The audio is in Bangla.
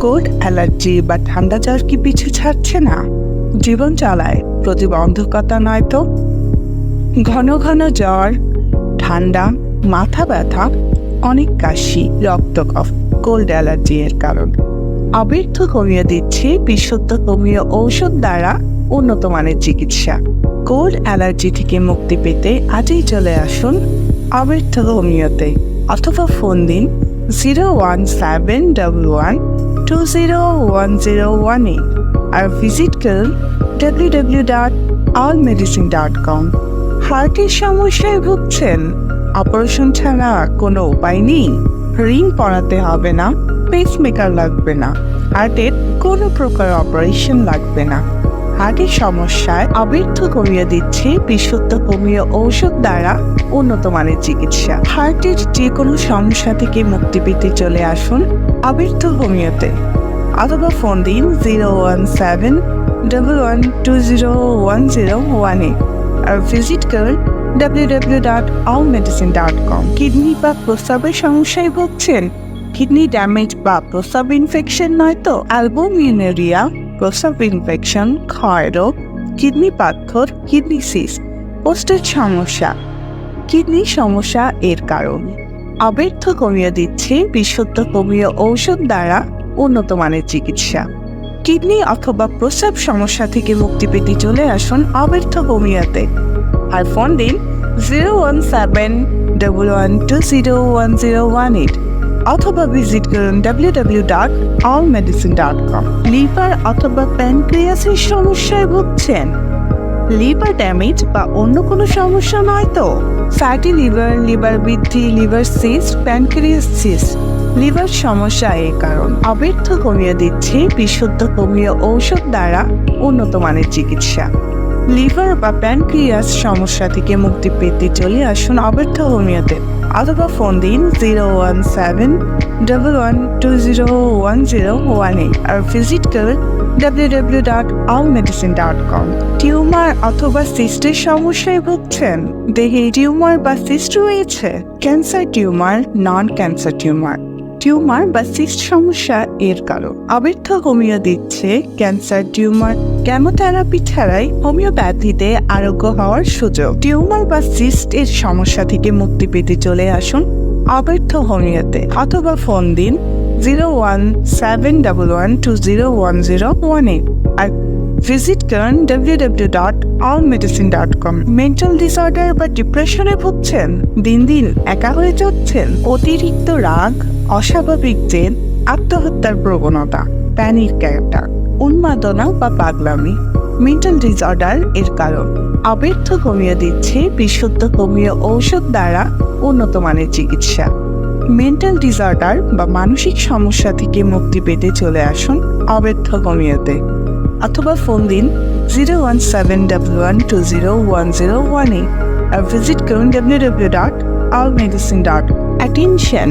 কোল্ড অ্যালার্জি বা ঠান্ডা জ্বর কি পিছু ছাড়ছে না? জীবন চালায় প্রতিবন্ধকতা নয় তো? ঘন ঘন জ্বর, ঠান্ডা, মাথা ব্যথা, অনেক কাশি রক্তকফ কোল্ড অ্যালার্জি এর কারণ। অবৃদ্ধ কমিয়ে দিচ্ছে বিশুদ্ধ কমিয়ে ঔষধ দ্বারা উন্নত মানের চিকিৎসা। কোল্ড অ্যালার্জি থেকে মুক্তি পেতে আজই চলে আসুন অবৃদ্ধ হোমিওতে অথবা ফোন দিন zero one seven double one two zero one zero one eight আর ভিজিট করুন কম হার্টের সমস্যায় ভুগছেন? অপারেশন ছাড়া কোনো উপায় নেই? রিং পরাতে হবে না পেসমেকার লাগবে না। হার্টের কোনো প্রকার অপারেশন লাগবে না। হার্টের সমস্যায় অবৃদ্ধ কমিয়ে দিচ্ছে বিশুদ্ধ কমিয়ে ঔষধ দ্বারা উন্নত মানের চিকিৎসা। হার্টের যে কোনো সমস্যা থেকে মুক্তি পেতে চলে আসুন অবৃদ্ধ হোমিওতে। অথবা ফোন দিন zero one seven double one two zero one zero one eight আর ভিজিট করুন www.allmedicine.com কিডনি বা প্রস্রাবের সমস্যায় ভুগছেন? কিডনি ড্যামেজ বা প্রস্রাব ইনফেকশন নয় তো? অ্যালবুমিনেরিয়া প্রস্রাব ইনফেকশন ক্ষয়রোগ কিডনি পাথর কিডনি সিস পোস্টের সমস্যা। কিডনি সমস্যা এর কারণ। অব্যর্থ কমিয়ে দিচ্ছে বিশুদ্ধ কমিয়ে ঔষধ দ্বারা উন্নত মানের চিকিৎসা। কিডনি অথবা প্রস্রাব সমস্যা থেকে মুক্তি পেতে চলে আসুন অব্যর্থ কমিয়াতে। আর ফোন দিন zero one seven double one two zero one zero one eight অথবা ভিজিট করুন অল মেডিসিন কম লিভার অথবা প্যানক্রিয়াসের সমস্যায় ভুগছেন? লিভার ড্যামেজ বা অন্য কোনো সমস্যা নয় তো? ফ্যাটি লিভার লিভার বৃদ্ধি, liver cyst pancreas cyst liver সমস্যা এর কারণ। অব্যর্থ কমিয়ে দিচ্ছে বিশুদ্ধ কমিয়ে ঔষধ দ্বারা উন্নত মানের চিকিৎসা। লিভার বা প্যানক্রিয়াস সমস্যা থেকে মুক্তি পেতে চলে আসুন অব্যর্থ হোমিওতে। অথবা ফোন দিন zero one seven double one two zero one zero one eight আর ভিজিট করুন W dot all medicine dot com tumour অথবা সিস্টের সমস্যায় ভুগছেন? দেহে টিউমার বা সিস্ট রয়েছে? Cancer tumour non cancer tumour. Tumour বা সিস্ট সমস্যা এর কারণ। অবৃদ্ধ হোমিও দিচ্ছে ক্যান্সার, টিউমার, কেমোথেরাপি ছাড়াই হোমিওপ্যাথিতে আরোগ্য হওয়ার সুযোগ। টিউমার বা সিস্ট এর সমস্যা থেকে মুক্তি পেতে চলে আসুন অবৃদ্ধ হোমিওতে অথবা ফোন দিন zero one seven double one two zero one zero one eight আর ভিজিট করুন W W dot all medicine dot com mental disorder বা ডিপ্রেশনে ভুগছেন? দিন দিন একা হয়ে যাচ্ছেন অতিরিক্ত রাগ, অস্বাভাবিক জেদ আত্মহত্যার প্রবণতা, প্যানিক অ্যাটাক উন্মাদনা বা পাগলামি মেন্টাল ডিসঅর্ডার এর কারণ। অব্যর্থ কমিয়ে দিচ্ছে বিশুদ্ধ কমিয়ে ঔষধ দ্বারা উন্নত মানের চিকিৎসা। মেন্টাল ডিসঅর্ডার বা মানসিক সমস্যা থেকে মুক্তি পেতে চলে আসুন অব্যর্থ কমিয়েতে। অথবা ফোন দিন zero one seven double one two zero one zero one eight আর ভিজিট করুন W W dot all medicine dot attention